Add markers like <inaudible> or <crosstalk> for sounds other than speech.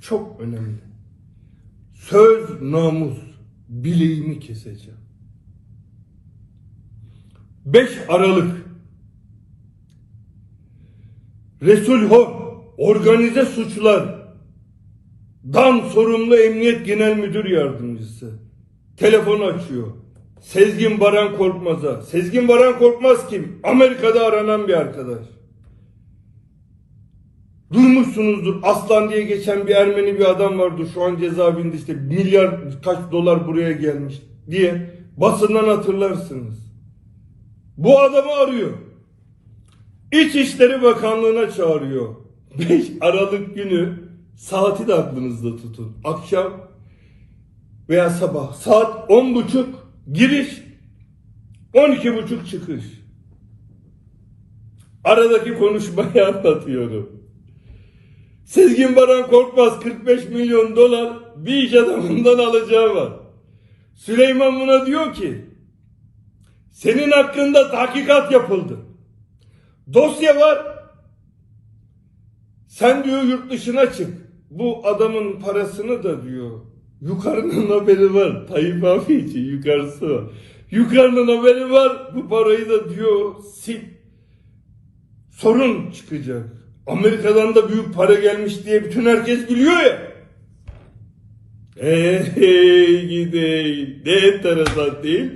çok önemli. Söz, namus, bileğimi keseceğim. 5 Aralık Resul Hor Organize Suçlar Dan sorumlu Emniyet Genel Müdür Yardımcısı telefon açıyor. Sezgin Baran Korkmaz'a. Sezgin Baran Korkmaz kim? Amerika'da aranan bir arkadaş. Duymuşsunuzdur. Aslan diye geçen bir Ermeni bir adam vardı. Şu an cezaevinde işte milyar kaç dolar buraya gelmiş diye basından hatırlarsınız. Bu adamı arıyor. İçişleri Bakanlığı'na çağırıyor. <laughs> 5 Aralık günü saati de aklınızda tutun. Akşam veya sabah saat 10.30 giriş 12.30 çıkış. Aradaki konuşmayı <laughs> anlatıyorum. Sezgin Baran Korkmaz 45 milyon dolar bir iş adamından alacağı var. Süleyman buna diyor ki senin hakkında tahkikat yapıldı. Dosya var. Sen diyor yurt dışına çık. Bu adamın parasını da diyor. Yukarının <laughs> haberi var. Tayyip abi için yukarısı var. Yukarının haberi var. Bu parayı da diyor sil. Sorun çıkacak. Amerika'dan da büyük para gelmiş diye bütün herkes biliyor ya. Ey gidey. Ne enteresan değil?